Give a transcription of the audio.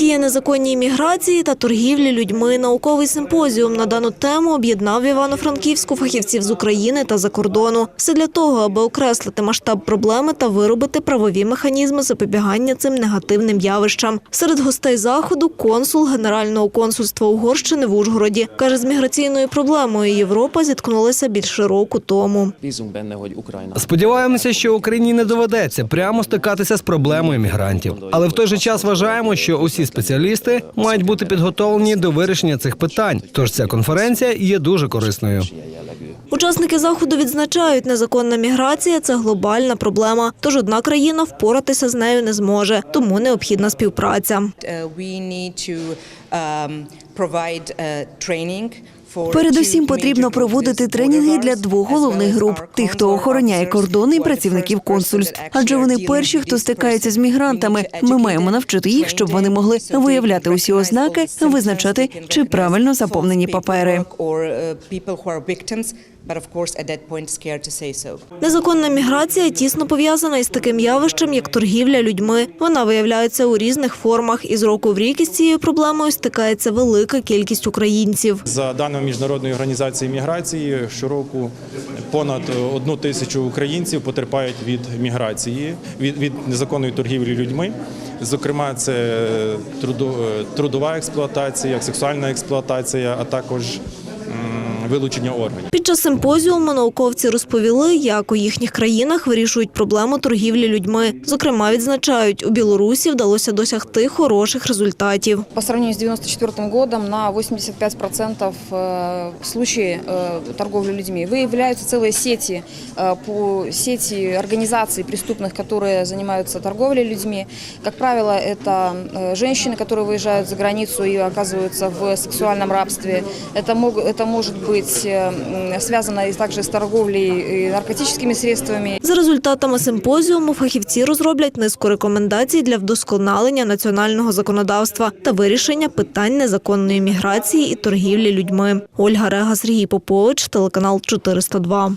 Протидія незаконній міграції та торгівлі людьми. Науковий симпозіум на дану тему об'єднав Івано-Франківську фахівців з України та за кордону. Все для того, аби окреслити масштаб проблеми та виробити правові механізми запобігання цим негативним явищам. Серед гостей заходу консул Генерального консульства Угорщини в Ужгороді каже, з міграційною проблемою Європа зіткнулася більше року тому. Сподіваємося, що Україні не доведеться прямо стикатися з проблемою мігрантів. Але в той же час вважаємо, що усі спеціалісти мають бути підготовлені до вирішення цих питань. Тож ця конференція є дуже корисною. Учасники заходу відзначають, незаконна міграція це глобальна проблема. Тож одна країна впоратися з нею не зможе, тому необхідна співпраця. Uh, Передусім потрібно проводити тренінги для двох головних груп: тих, хто охороняє кордони, і who are the працівників консульств. Адже вони перші, хто стикається з мігрантами. Ми маємо навчити їх, щоб вони могли train them, so they виявляти усі ознаки, визначати, чи правильно заповнені папери. uh. Незаконна міграція тісно пов'язана із таким явищем, як торгівля людьми. Вона виявляється у різних формах, і з року в рік із цією проблемою стикається велика кількість українців. За даними міжнародної організації міграції, щороку понад одну тисячу українців потерпають від міграції, від, від незаконної торгівлі людьми. Зокрема, це трудо- трудова експлуатація, сексуальна експлуатація, а також вилучення органів. Під час симпозіуму науковці розповіли, як у їхніх країнах вирішують проблему торгівлі людьми. Зокрема, відзначають, у Білорусі вдалося досягти хороших результатів. По сравнению с 94 годом на 85% э, случаи э, торговли людьми выявляются целые сети, э, по сети организаций преступных, которые занимаются торговлей людьми. Как правило, это э, женщины, которые выезжают за границу и оказываются в сексуальном рабстве. Это, мог, это может быть э, м, связано и также с торговлей э, наркотическими средствами За результатами симпозіуму фахівці розроблять низку рекомендацій для вдосконалення національного законодавства та вирішення питань незаконної міграції і торгівлі людьми. Ольга Рега, Сергій Попович, телеканал 402.